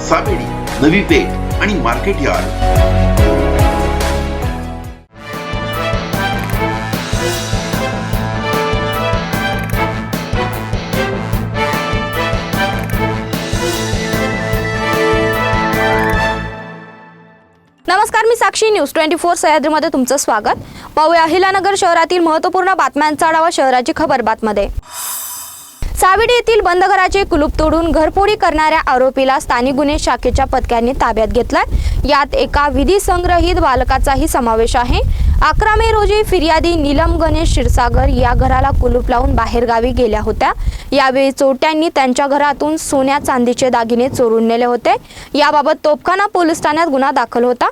सावेडी नवी पेठ आणि market yard. नमस्कार मी साक्षी. न्यूज ट्वेंटी फोर सह्याद्रीमध्ये तुमचं स्वागत. पाहूया अहिलानगर शहरातील महत्त्वपूर्ण बातम्यांचा आढावा शहराची खबर बातमध्ये. सावेडी येथील बंद घराचे कुलूप तोडून घरफोडी करणाऱ्या आरोपीला स्थानिक गुन्हे शाखेच्या पथकांनी ताब्यात घेतलाय. यात एका विधी संग्रहित बालकाचाही समावेश आहे. अकरा मे रोजी फिर्यादी नीलम गणेश क्षीरसागर या घराला कुलूप लावून बाहेरगावी गेल्या होत्या. यावेळी चोरट्यांनी त्यांच्या घरातून सोन्या चांदीचे दागिने चोरून नेले होते. याबाबत तोपखाना पोलीस ठाण्यात गुन्हा दाखल होता.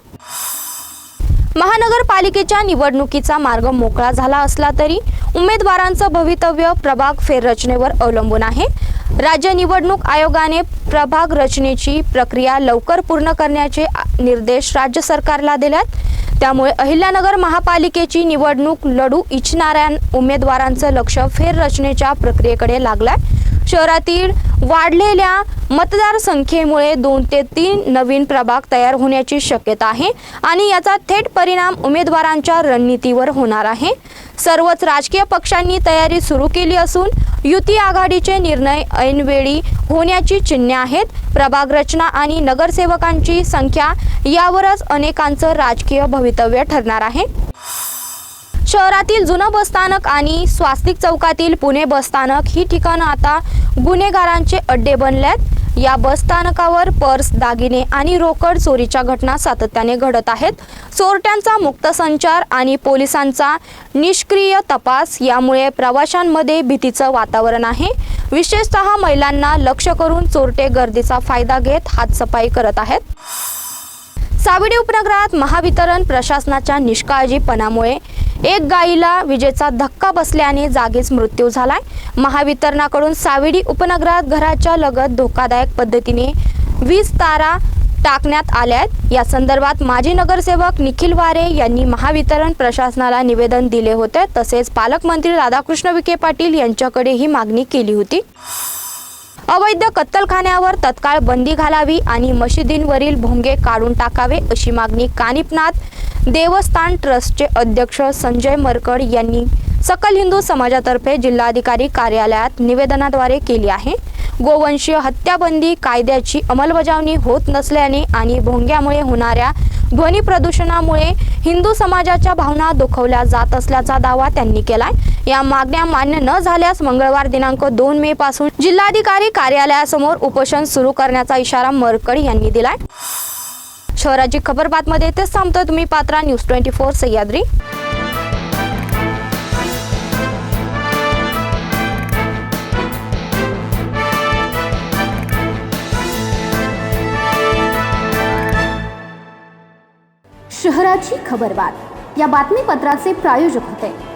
महानगरपालिकेच्या निवडणुकीचा मार्ग मोकळा झाला असला तरी उमेदवारांचं भवितव्य प्रभाग फेररचनेवर अवलंबून आहे. राज्य निवडणूक आयोगाने प्रभाग रचनेची प्रक्रिया लवकर पूर्ण करण्याचे निर्देश राज्य सरकारला दिल्यात. त्यामुळे अहिल्यानगर महापालिकेची निवडणूक लढू इच्छिणाऱ्या उमेदवारांचं लक्ष फेररचनेच्या प्रक्रियेकडे लागलंय. शहरातील वाढलेल्या मतदारसंख्येमुळे दोन ते तीन नवीन प्रभाग तयार होण्याची शक्यता आहे आणि याचा थेट परिणाम उमेदवारांच्या रणनीतीवर होणार आहे. सर्वच राजकीय पक्षांनी तयारी सुरू केली असून युती आघाडीचे निर्णय ऐनवेळी होण्याची चिन्हे आहेत. प्रभाग रचना आणि नगरसेवकांची संख्या यावरच अनेकांचं राजकीय भवितव्य ठरणार आहे. शहरातील जुनं बसस्थानक आणि स्वास्तिक चौकातील पुणे बसस्थानक ही ठिकाणं आता गुन्हेगारांचे अड्डे बनल्यात. या बसस्थानकावर पर्स दागिने आणि रोकड चोरीच्या घटना सातत्याने घडत आहेत. चोरट्यांचा मुक्त संचार आणि पोलिसांचा निष्क्रिय तपास यामुळे प्रवाशांमध्ये भीतीचं वातावरण आहे. विशेषतः महिलांना लक्ष करून चोरटे गर्दीचा फायदा घेत हातसफाई करत आहेत. साविडी उपनगरात महावितरण प्रशासनाच्या निष्काळजीपणामुळे एक गायीला विजेचा धक्का बसल्याने जागीच मृत्यू झालाय. महावितरणाकडून साविडी उपनगरात घराच्या लगत धोकादायक पद्धतीने वीज तारा टाकण्यात आल्या आहेत. या संदर्भात माजी नगरसेवक निखिल वारे यांनी महावितरण प्रशासनाला निवेदन दिले होते. तसेच पालकमंत्री राधाकृष्ण विखे पाटील यांच्याकडे ही मागणी केली होती. अवैध कत्तलखान्यावर तत्काळ बंदी घालावी आणि मशिदींवरील भोंगे काढून टाकावे अशी मागणी कानिपनाथ देवस्थान ट्रस्टचे अध्यक्ष संजय मरकड यांनी सकल हिंदू समाजातर्फे जिल्हाधिकारी कार्यालयात निवेदनाद्वारे केली आहे. गोवंशीय हत्याबंदी कायद्याची अंमलबजावणी होत नसल्याने आणि भोंग्यामुळे होणाऱ्या ध्वनी प्रदूषणामुळे हिंदू समाजाच्या भावना दुखवल्या जात असल्याचा दावा त्यांनी केलाय. या मागण्या मान्य न झाल्यास मंगळवार दिनांक दोन मे पासून जिल्हाधिकारी कार्यालयासमोर उपोषण सुरू करण्याचा इशारा मरकड यांनी दिलाय. शहराची खबर बातमध्ये तेच थांबतोय तुम्ही. Patra news twenty four Sahyadri. शहराची खबरबात या बातमीपत्राचे प्रायोजक होते.